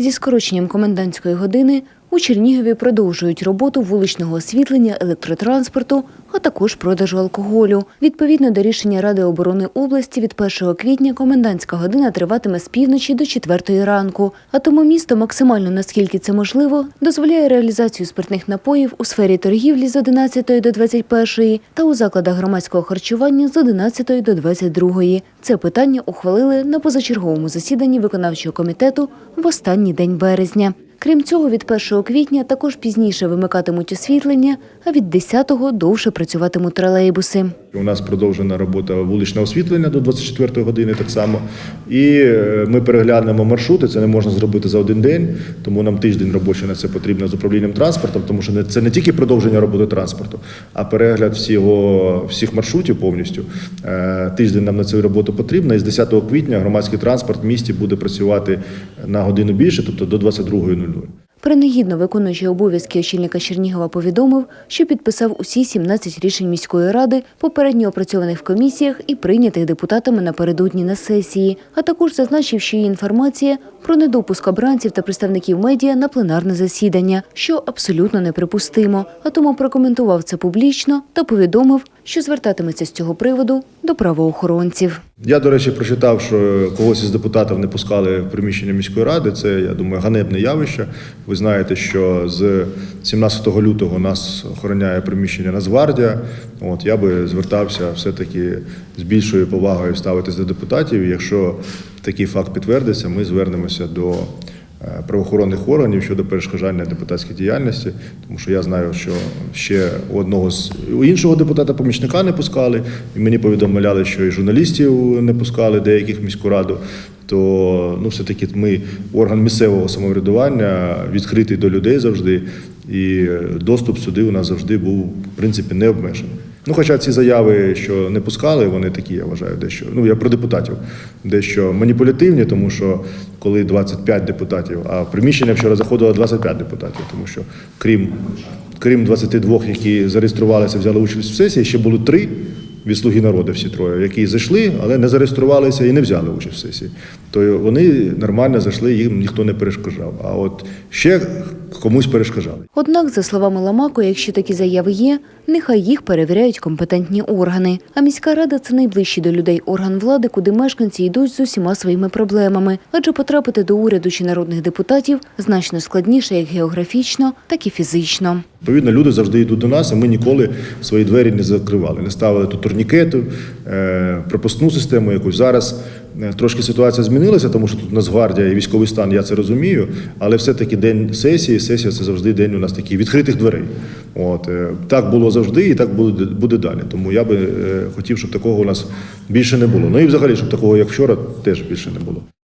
Зі скороченням комендантської години у Чернігові продовжують роботу вуличного освітлення, електротранспорту, а також продажу алкоголю. Відповідно до рішення Ради оборони області, від 1 квітня комендантська година триватиме з півночі до 4 ранку. А тому місто максимально, наскільки це можливо, дозволяє реалізацію спиртних напоїв у сфері торгівлі з 11 до 21 та у закладах громадського харчування з 11 до 22. Це питання ухвалили на позачерговому засіданні виконавчого комітету в останній день березня. Крім цього, від 1 квітня також пізніше вимикатимуть освітлення, а від 10-го довше працюватимуть тролейбуси. У нас продовжена робота вуличного освітлення до 24 години так само. І е, ми переглянемо маршрути. Це не можна зробити за один день, тому нам тиждень робочий на це потрібно з управлінням транспортом, тому що це не тільки продовження роботи транспорту, а перегляд всього, всіх маршрутів повністю. Е, Тиждень нам на цю роботу потрібно. І з 10 квітня громадський транспорт в місті буде працювати на годину більше, тобто до 22.00. Принагідно виконуючий обов'язки очільника Чернігова повідомив, що підписав усі 17 рішень міської ради, попередньо опрацьованих в комісіях і прийнятих депутатами напередодні на сесії, а також зазначив, що є інформація про недопуск обранців та представників медіа на пленарне засідання, що абсолютно неприпустимо. А тому прокоментував це публічно та повідомив, що звертатиметься з цього приводу до правоохоронців. Я, до речі, прочитав, що когось із депутатів не пускали в приміщення міської ради. Це, я думаю, ганебне явище. Ви знаєте, що з 17 лютого нас охороняє приміщення Нацгвардія. От я би звертався все-таки з більшою повагою ставитись до депутатів. Якщо такий факт підтвердиться, ми звернемося до. Е, Правоохоронних органів щодо перешкоджання депутатській діяльності, тому що я знаю, що ще одного з іншого депутата помічника не пускали, і мені повідомляли, що і журналістів не пускали деяких в міську раду. То ну, все-таки ми орган місцевого самоврядування відкритий до людей завжди, і доступ сюди у нас завжди був в принципі не обмежений. Ну, хоча ці заяви, що не пускали, вони такі, я вважаю, дещо. Ну, я про депутатів, дещо маніпулятивні, тому що коли 25 депутатів, а в приміщення вчора заходило 25 депутатів, тому що крім, крім 22, які зареєструвалися, взяли участь в сесії, ще було три від слуги народу, всі троє, які зайшли, але не зареєструвалися і не взяли участь в сесії. То вони нормально зайшли, їм ніхто не перешкоджав. А от ще комусь перешкоджали. Однак, за словами Ламако, якщо такі заяви є, нехай їх перевіряють компетентні органи. А міська рада це найближчий до людей орган влади, куди мешканці йдуть з усіма своїми проблемами. Адже потрапити до уряду чи народних депутатів значно складніше як географічно, так і фізично. Відповідно, люди завжди йдуть до нас, а ми ніколи свої двері не закривали, не ставили тут турнікету, е, пропускну систему якусь. Зараз трошки ситуація змінилася, тому що тут у нас гвардія і військовий стан, я це розумію. Але все-таки день сесії, сесія це завжди день у нас такий відкритих дверей. От е, так було завжди, і так буде, буде далі. Тому я би е, хотів, щоб такого у нас більше не було. Ну і взагалі, щоб такого, як вчора, теж більше не було.